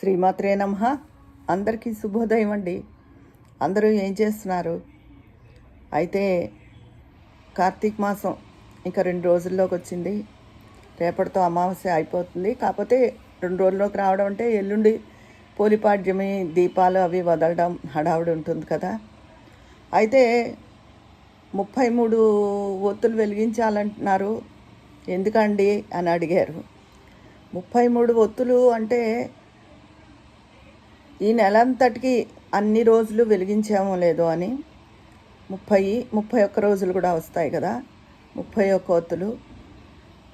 శ్రీమాత్రే నమ. అందరికీ శుభోదయం అండి. అందరూ ఏం చేస్తున్నారు? అయితే కార్తీక మాసం ఇంకా రెండు రోజుల్లోకి వచ్చింది. రేపటితో అమావాస్య అయిపోతుంది. కాకపోతే రెండు రోజుల్లోకి రావడం అంటే ఎల్లుండి పోలిపాడ్యమి దీపాలు అవి వదలడం హడావుడి ఉంటుంది కదా. అయితే ముప్పై మూడు ఒత్తులు వెలిగించాలంటున్నారు. ఎందుకండి? అని అడిగారు. ముప్పై మూడు ఒత్తులు అంటే ఈ నెలంతటికి అన్ని రోజులు వెలిగించామో లేదో అని ముప్పై ముప్పై ఒక్క రోజులు కూడా వస్తాయి కదా. ముప్పై ఒక్క ఒత్తులు.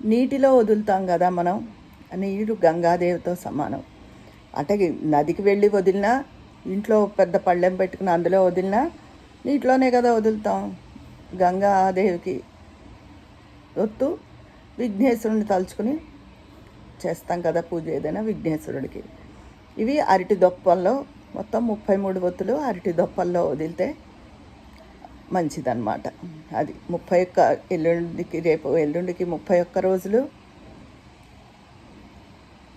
నీటిలో వదులుతాం కదా మనం. నీరు గంగాదేవితో సమానం. అంటే నదికి వెళ్ళి వదిలినా ఇంట్లో పెద్ద పళ్ళెం పెట్టుకుని అందులో వదిలినా నీటిలోనే కదా వదులుతాం. గంగాదేవికి ఒత్తు విఘ్నేశ్వరుని తలుచుకుని చేస్తాం కదా పూజ ఏదైనా విఘ్నేశ్వరుడికి. ఇవి అరటి దొప్పల్లో మొత్తం ముప్పై మూడు ఒత్తులు అరటి దొప్పల్లో వదిలితే మంచిదన్నమాట. అది ముప్పై ఒక్క ఎల్లుండికి రేపు ఎల్లుండికి ముప్పై ఒక్క రోజులు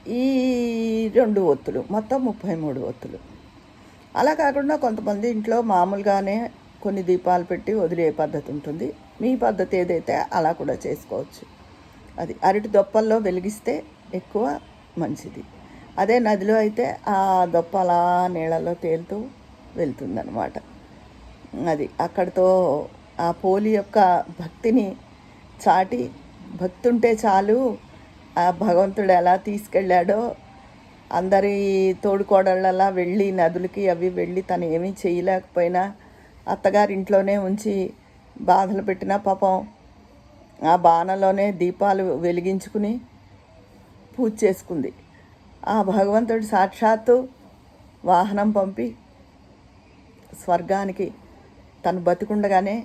ఈ రెండు ఒత్తులు మొత్తం ముప్పై మూడు ఒత్తులు. అలా కాకుండా కొంతమంది ఇంట్లో మామూలుగానే కొన్ని దీపాలు పెట్టి వదిలే పద్ధతి ఉంటుంది. మీ పద్ధతి ఏదైతే అలా కూడా చేసుకోవచ్చు. అది అరటి దొప్పల్లో వెలిగిస్తే ఎక్కువ మంచిది. అదే నదిలో అయితే ఆ దొప్ప అలా నీళ్ళలో తేలుతూ వెళ్తుందనమాట అది అక్కడితో ఆ పోలి యొక్క భక్తిని చాటి భక్తి ఉంటే చాలు ఆ భగవంతుడు ఎలా తీసుకెళ్ళాడో అందరి తోడుకోడళ్ళలా వెళ్ళి నదులకి అవి వెళ్ళి తను ఏమీ చేయలేకపోయినా అత్తగారింట్లోనే ఉంచి బాధలు పెట్టిన పాపం ఆ బాణలోనే దీపాలు వెలిగించుకుని పూజ చేసుకుంది. ఆ భగవంతుడు సాక్షాత్తు వాహనం పంపి స్వర్గానికి తను బతికుండగానే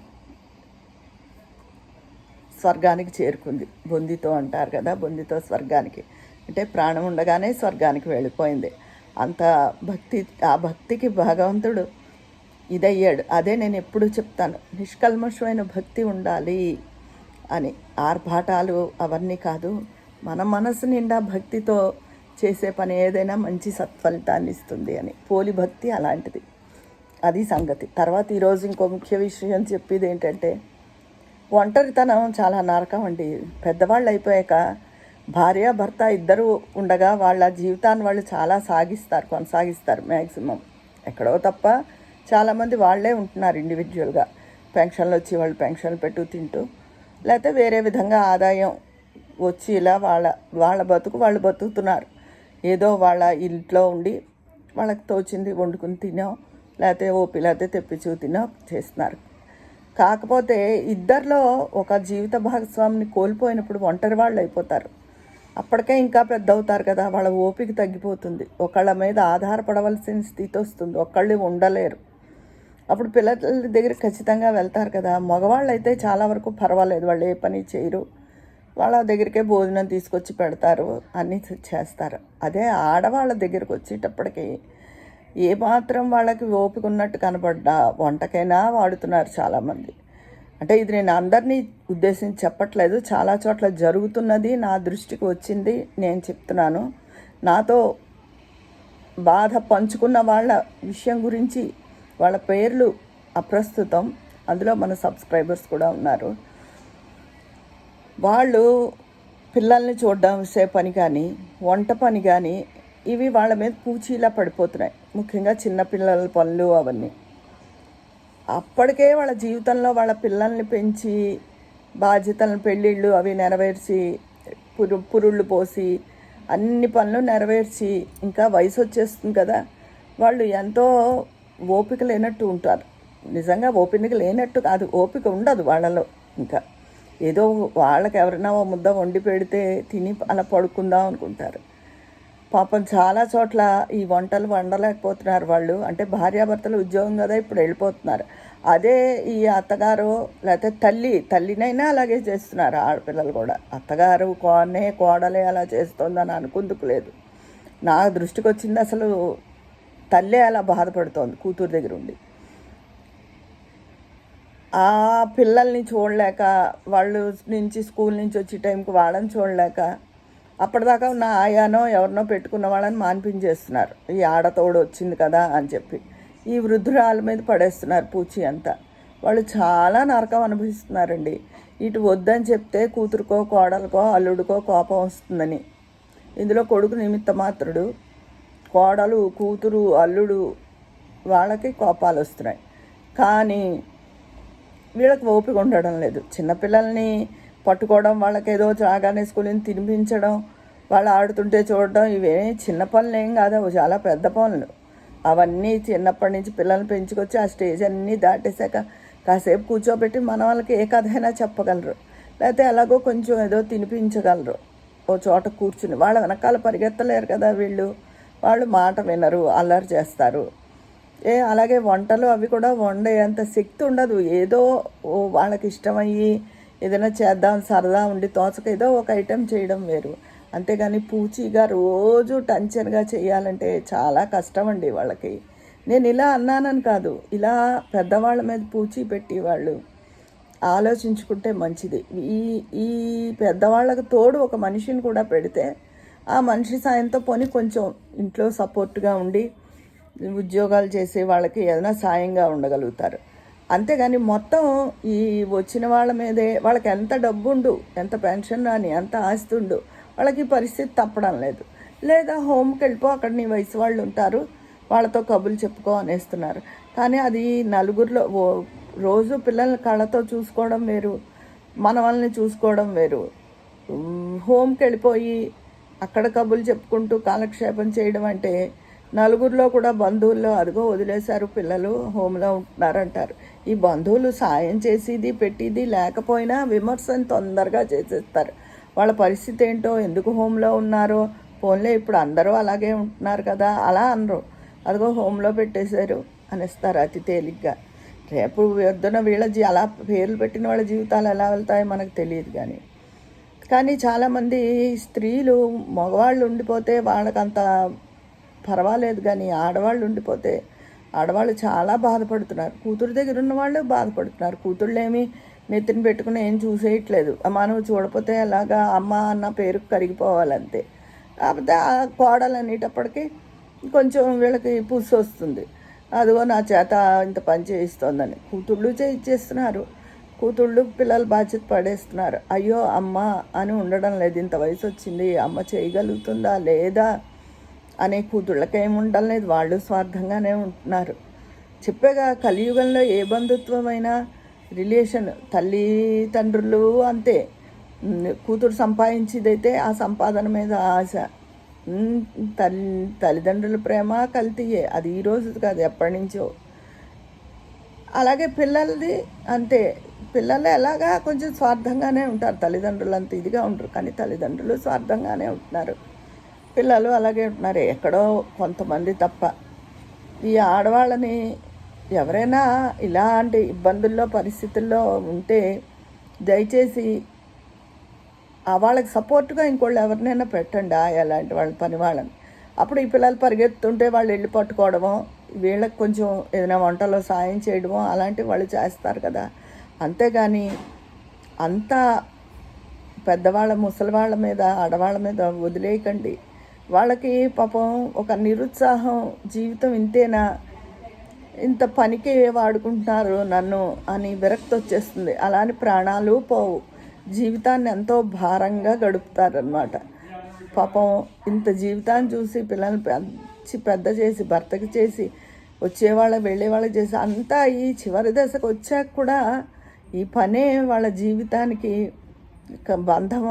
స్వర్గానికి చేరుకుంది. బొందితో అంటారు కదా బొందితో స్వర్గానికి. అంటే ప్రాణం ఉండగానే స్వర్గానికి వెళ్ళిపోయింది. అంత భక్తి ఆ భక్తికి భగవంతుడు ఇదయ్యాడు. అదే నేను ఎప్పుడు చెప్తాను నిష్కల్మషమైన భక్తి ఉండాలి అని. ఆర్భాటాలు అవన్నీ కాదు మన మనసు నిండా భక్తితో చేసే పని ఏదైనా మంచి సత్ఫలితాన్ని ఇస్తుంది అని. పోలి భక్తి అలాంటిది. అది సంగతి. తర్వాత ఈరోజు ఇంకో ముఖ్య విషయం చెప్పేది ఏంటంటే ఒంటరితనం చాలా నరకం అండి. పెద్దవాళ్ళు అయిపోయాక భార్య భర్త ఇద్దరు ఉండగా వాళ్ళ జీవితాన్ని వాళ్ళు చాలా సాగిస్తారు కొనసాగిస్తారు మ్యాక్సిమం ఎక్కడో తప్ప చాలామంది వాళ్ళే ఉంటున్నారు ఇండివిజువల్గా పెన్షన్లు వచ్చి వాళ్ళు పెన్షన్లు పెట్టు తింటూ లేకపోతే వేరే విధంగా ఆదాయం వచ్చి ఇలా వాళ్ళ వాళ్ళ బతుకు వాళ్ళు బతుకుతున్నారు. ఏదో వాళ్ళ ఇంట్లో ఉండి వాళ్ళకి తోచింది వండుకుని తినో లేకపోతే ఓపి లేకపోతే తెప్పించు తినో చేస్తున్నారు. కాకపోతే ఇద్దరిలో ఒక జీవిత భాగస్వామిని కోల్పోయినప్పుడు ఒంటరి వాళ్ళు అయిపోతారు. అప్పటికే ఇంకా పెద్ద అవుతారు కదా వాళ్ళ ఓపిక తగ్గిపోతుంది. ఒకళ్ళ మీద ఆధారపడవలసిన స్థితి వస్తుంది ఒకళ్ళు ఉండలేరు. అప్పుడు పిల్లల దగ్గర ఖచ్చితంగా వెళ్తారు కదా మగవాళ్ళు అయితే చాలా వరకు పర్వాలేదు వాళ్ళు ఏ పని చేయరు. వాళ్ళ దగ్గరికే భోజనం తీసుకొచ్చి పెడతారు అన్నీ చేస్తారు. అదే ఆడవాళ్ళ దగ్గరికి వచ్చేటప్పటికి ఏమాత్రం వాళ్ళకి ఓపిక ఉన్నట్టు కనబడ్డా వంటకైనా వాడుతున్నారు చాలామంది. అంటే ఇది నేను అందరినీ ఉద్దేశించి చెప్పట్లేదు చాలా చోట్ల జరుగుతున్నది నా దృష్టికి వచ్చింది నేను చెప్తున్నాను. నాతో బాధ పంచుకున్న వాళ్ళ విషయం గురించి వాళ్ళ పేర్లు అప్రస్తుతం అందులో మన సబ్స్క్రైబర్స్ కూడా ఉన్నారు. వాళ్ళు పిల్లల్ని చూడడం సే పని కానీ వంట పని కానీ ఇవి వాళ్ళ మీద పూచీలా పడిపోతున్నాయి. ముఖ్యంగా చిన్నపిల్లల పనులు అవన్నీ. అప్పటికే వాళ్ళ జీవితంలో వాళ్ళ పిల్లల్ని పెంచి బాధ్యతలను పెళ్ళిళ్ళు అవి నెరవేర్చి పురు పురుళ్ళు పోసి అన్ని పనులు నెరవేర్చి ఇంకా వయసు వచ్చేస్తుంది కదా వాళ్ళు ఎంతో ఓపిక లేనట్టు ఉంటారు. నిజంగా ఓపిక లేనట్టు కాదు ఓపిక ఉండదు వాళ్ళలో ఇంకా. ఏదో వాళ్ళకి ఎవరైనా ఓ ముద్ద వండి పెడితే తిని అలా పడుకుందాం అనుకుంటారు. పాపం చాలా చోట్ల ఈ వంటలు వండలేకపోతున్నారు వాళ్ళు. అంటే భార్యాభర్తలు ఉద్యోగం కదా ఇప్పుడు వెళ్ళిపోతున్నారు. అదే ఈ అత్తగారు లేకపోతే తల్లి తల్లినైనా అలాగే చేస్తున్నారు ఆడపిల్లలు కూడా. అత్తగారు కోనే కోడలే అలా చేస్తోందని అనుకుందుకు లేదు. నా దృష్టికి వచ్చింది అసలు తల్లే అలా బాధపడుతోంది కూతురు దగ్గర ఉండి ఆ పిల్లల్ని చూడలేక వాళ్ళు నుంచి స్కూల్ నుంచి వచ్చే టైంకి వాళ్ళని చూడలేక అప్పటిదాకా ఉన్న ఆయానో ఎవరినో పెట్టుకున్న వాళ్ళని మాన్పించేస్తున్నారు. ఈ ఆడతోడు వచ్చింది కదా అని చెప్పి. ఈ వృద్ధురాల మీద పడేస్తున్నారు పూచి అంతా. వాళ్ళు చాలా నరకం అనుభవిస్తున్నారండి. ఇటు వద్దని చెప్తే కూతురుకో కోడలకో అల్లుడికో కోపం వస్తుందని. ఇందులో కొడుకు నిమిత్త మాత్రుడు కోడలు కూతురు అల్లుడు వాళ్ళకి కోపాలు వస్తున్నాయి. కానీ వీళ్ళకి ఓపిక ఉండడం లేదు. చిన్నపిల్లల్ని పట్టుకోవడం వాళ్ళకి ఏదో రాగానే స్కూల్ని తినిపించడం వాళ్ళు ఆడుతుంటే చూడడం ఇవే చిన్న పనులు ఏం కాదు చాలా పెద్ద పనులు. అవన్నీ చిన్నప్పటి నుంచి పిల్లల్ని పెంచుకొచ్చి ఆ స్టేజ్ అన్నీ దాటేశాక కాసేపు కూర్చోబెట్టి మన వాళ్ళకి ఏ కథ అయినా చెప్పగలరు. లేకపోతే ఎలాగో కొంచెం ఏదో తినిపించగలరు. ఓ చోట కూర్చుని. వాళ్ళ వెనకాల పరిగెత్తలేరు కదా వీళ్ళు. వాళ్ళు మాట వినరు అల్లరి చేస్తారు. ఏ అలాగే వంటలు అవి కూడా వండే అంత శక్తి ఉండదు. ఏదో ఓ వాళ్ళకి ఇష్టమయ్యి ఏదైనా చేద్దాం సరదా ఉండి తోచక ఏదో ఒక ఐటెం చేయడం వేరు. అంతేగాని పూచీగా రోజు టెన్షన్గా చేయాలంటే చాలా కష్టం అండి వాళ్ళకి. నేను ఇలా అన్నానని కాదు ఇలా పెద్దవాళ్ళ మీద పూచీ పెట్టి వాళ్ళు ఆలోచించుకుంటే మంచిది. ఈ ఈ పెద్దవాళ్ళకు తోడు ఒక మనిషిని కూడా పెడితే ఆ మనిషి సాయంతో పోని కొంచెం ఇంట్లో సపోర్ట్గా ఉండి ఉద్యోగాలు చేసే వాళ్ళకి ఏదైనా సాయంగా ఉండగలుగుతారు. అంతేగాని మొత్తం ఈ వచ్చిన వాళ్ళ మీదే వాళ్ళకి ఎంత డబ్బు ఉండు ఎంత పెన్షన్ రాని ఎంత ఆస్తి ఉండు వాళ్ళకి పరిస్థితి తప్పడం లేదు. లేదా హోమ్కి వెళ్ళిపో అక్కడ నీ వయసు వాళ్ళు ఉంటారు వాళ్ళతో కబుర్లు చెప్పుకో అనేస్తున్నారు. కానీ అది నలుగురిలో ఓ రోజు పిల్లల్ని కళ్ళతో చూసుకోవడం వేరు మన వాళ్ళని చూసుకోవడం వేరు. హోమ్కి వెళ్ళిపోయి అక్కడ కబుర్లు చెప్పుకుంటూ కాలక్షేపం చేయడం అంటే నలుగురిలో కూడా బంధువుల్లో అదిగో వదిలేశారు పిల్లలు హోమ్లో ఉంటున్నారంటారు. ఈ బంధువులు సాయం చేసేది పెట్టిది లేకపోయినా విమర్శను తొందరగా చేసేస్తారు. వాళ్ళ పరిస్థితి ఏంటో ఎందుకు హోమ్లో ఉన్నారో ఫోన్లే ఇప్పుడు అందరూ అలాగే ఉంటున్నారు కదా అలా అనరు. అదిగో హోమ్లో పెట్టేశారు అనేస్తారు అతి తేలిగ్గా. రేపు వద్దున వీళ్ళ జీ అలా పేర్లు పెట్టిన వాళ్ళ జీవితాలు ఎలా వెళ్తాయో మనకు తెలియదు కానీ. కానీ చాలామంది స్త్రీలు మగవాళ్ళు ఉండిపోతే వాళ్ళకంత పర్వాలేదు కానీ ఆడవాళ్ళు ఉండిపోతే ఆడవాళ్ళు చాలా బాధపడుతున్నారు. కూతురు దగ్గర ఉన్న వాళ్ళు బాధపడుతున్నారు. కూతుళ్ళేమి నెత్తిన పెట్టుకుని ఏం చూసేయట్లేదు. మనం చూడపోతే ఎలాగా అమ్మ అన్న పేరు కరిగిపోవాలంతే. కాకపోతే ఆ కోడలు అనేటప్పటికీ కొంచెం వీళ్ళకి పులుసు వస్తుంది. అదిగో నా చేత ఇంత పని చేయిస్తోందని. కూతుళ్ళు చేయించేస్తున్నారు కూతుళ్ళు పిల్లలు బాధ్యత పడేస్తున్నారు. అయ్యో అమ్మ అని ఉండడం లేదు. ఇంత వయసు వచ్చింది. అమ్మ చేయగలుగుతుందా? లేదా? అనే కూతుళ్ళకి ఏమి ఉండడం లేదు వాళ్ళు స్వార్థంగానే ఉంటున్నారు. చెప్పేగా కలియుగంలో ఏ బంధుత్వమైనా రిలేషన్ తల్లి తండ్రులు అంతే. కూతురు సంపాదించేదైతే ఆ సంపాదన మీద ఆశ. తల్లి తల్లిదండ్రుల ప్రేమ కల్తీయే. అది ఈ రోజు కాదు ఎప్పటి నుంచో అలాగే పిల్లలది అంతే. పిల్లలు ఎలాగా కొంచెం స్వార్థంగానే ఉంటారు. తల్లిదండ్రులు అంత ఇదిగా ఉంటారు కానీ తల్లిదండ్రులు స్వార్థంగానే ఉంటున్నారు. పిల్లలు అలాగే ఉంటున్నారు. ఎక్కడో కొంతమంది తప్ప. ఈ ఆడవాళ్ళని ఎవరైనా ఇలాంటి ఇబ్బందుల్లో పరిస్థితుల్లో ఉంటే దయచేసి వాళ్ళకి సపోర్ట్గా ఇంకోళ్ళు ఎవరినైనా పెట్టండి అలాంటి వాళ్ళ పని వాళ్ళని. అప్పుడు ఈ పిల్లలు పరిగెత్తుంటే వాళ్ళు వెళ్ళి పట్టుకోవడమో వీళ్ళకి కొంచెం ఏదైనా వంటలో సాయం చేయడమో అలాంటివి వాళ్ళు చేస్తారు కదా. అంతేగాని అంతా పెద్దవాళ్ళ ముసలివాళ్ళ మీద ఆడవాళ్ళ మీద వదిలేయకండి. వాళ్ళకి పాపం ఒక నిరుత్సాహం జీవితం ఇంతేనా? ఇంత పనికి వాడుకుంటున్నారు నన్ను అని విరక్తి వచ్చేస్తుంది. అలాని ప్రాణాలు పోవు. జీవితాన్ని ఎంతో భారంగా గడుపుతారనమాట పాపం ఇంత జీవితాన్ని చూసి పిల్లల్ని పెంచి పెద్ద చేసి భర్తకి చేసి వచ్చేవాళ్ళ వెళ్ళేవాళ్ళ చేసి అంతా ఈ చివరి దశకు వచ్చాక కూడా ఈ పనే వాళ్ళ జీవితానికి ఒక బంధం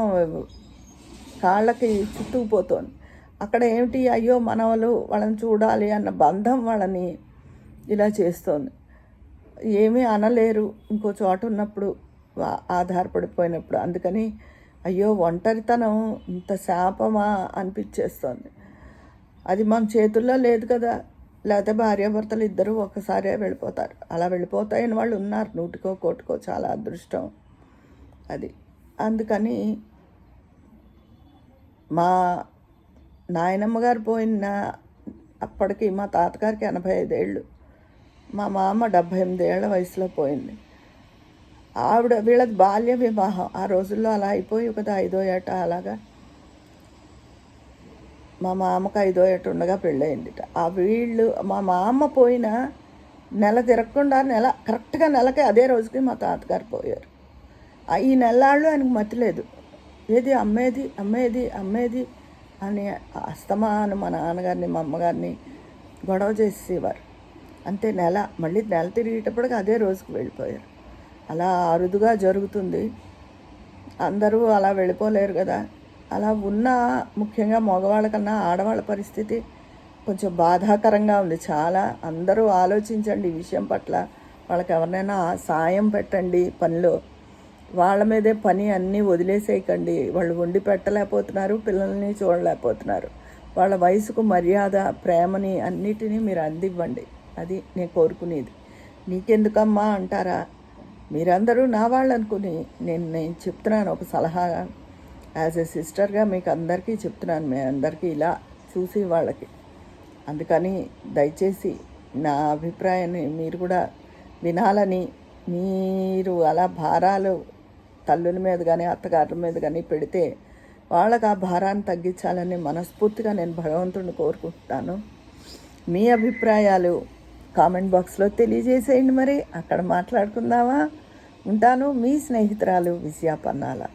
కాళ్ళకి చుట్టుకుపోతుంది అక్కడ ఏమిటి? అయ్యో మనవలు వాళ్ళని చూడాలి అన్న బంధం వాళ్ళని ఇలా చేస్తోంది. ఏమీ అనలేరు. ఇంకో చోట ఉన్నప్పుడు ఆధారపడిపోయినప్పుడు. అందుకని అయ్యో ఒంటరితనం ఇంత శాపమా అనిపించేస్తోంది. అది మన చేతుల్లో లేదు కదా. లేకపోతే భార్యాభర్తలు ఇద్దరు ఒకసారే వెళ్ళిపోతారు. అలా వెళ్ళిపోతాయని వాళ్ళు ఉన్నారు. నూటికో కోటికో చాలా అదృష్టం అది. అందుకని మా నాయనమ్మ గారు పోయిన అప్పటికి మా తాతగారికి ఎనభై ఐదేళ్ళు. మా మామ డెబ్భై ఎనిమిదేళ్ళ వయసులో పోయింది. ఆవిడ వీళ్ళది బాల్య వివాహం. ఆ రోజుల్లో అలా అయిపోయి కదా ఐదో ఏట అలాగా మా మామకు ఐదో ఏట ఉండగా పెళ్ళయిందిట. ఆ వీళ్ళు మా మామ పోయిన నెల తిరగకుండా నెల కరెక్ట్గా నెలకి అదే రోజుకి మా తాతగారు పోయారు. ఆ ఈ నెలాళ్ళు ఆయనకు మతిలేదు ఏది అమ్మేది అమ్మేది అమ్మేది అని అస్తమాను మా నాన్నగారిని మా అమ్మగారిని గొడవ చేసేవారు అంతే నెల మళ్ళీ నెల తిరిగేటప్పటికి అదే రోజుకి వెళ్ళిపోయారు. అలా అరుదుగా జరుగుతుంది. అందరూ అలా వెళ్ళిపోలేరు కదా. అలా ఉన్న ముఖ్యంగా మగవాళ్ళకన్నా ఆడవాళ్ళ పరిస్థితి కొంచెం బాధాకరంగా ఉంది. చాలా అందరూ ఆలోచించండి ఈ విషయం పట్ల. వాళ్ళకి ఎవరినైనా సాయం పెట్టండి పనిలో. వాళ్ళ మీదే పని అన్నీ వదిలేసేయకండి. వాళ్ళు వండి పెట్టలేకపోతున్నారు పిల్లల్ని చూడలేకపోతున్నారు. వాళ్ళ వయసుకు మర్యాద ప్రేమని అన్నిటినీ మీరు అందివ్వండి. అది నేను కోరుకునేది. నీకెందుకమ్మా అంటారా? మీరందరూ నా వాళ్ళు అనుకుని నేను నేను చెప్తున్నాను ఒక సలహా. యాజ్ ఎ సిస్టర్గా మీకు అందరికీ చెప్తున్నాను మీ అందరికీ ఇలా చూసి వాళ్ళకి. అందుకని దయచేసి నా అభిప్రాయాన్ని మీరు కూడా వినాలని మీరు అలా భారాలు తల్లుల మీద కానీ అత్తగారుల మీద కానీ పెడితే వాళ్ళకి ఆ భారాన్ని తగ్గించాలని మనస్ఫూర్తిగా నేను భగవంతుడిని కోరుకుంటున్నాను. మీ అభిప్రాయాలు కామెంట్ బాక్స్లో తెలియజేసేయండి మరి. అక్కడ మాట్లాడుకుందామా? ఉంటాను మీ స్నేహితురాలు విజయ పన్నాల.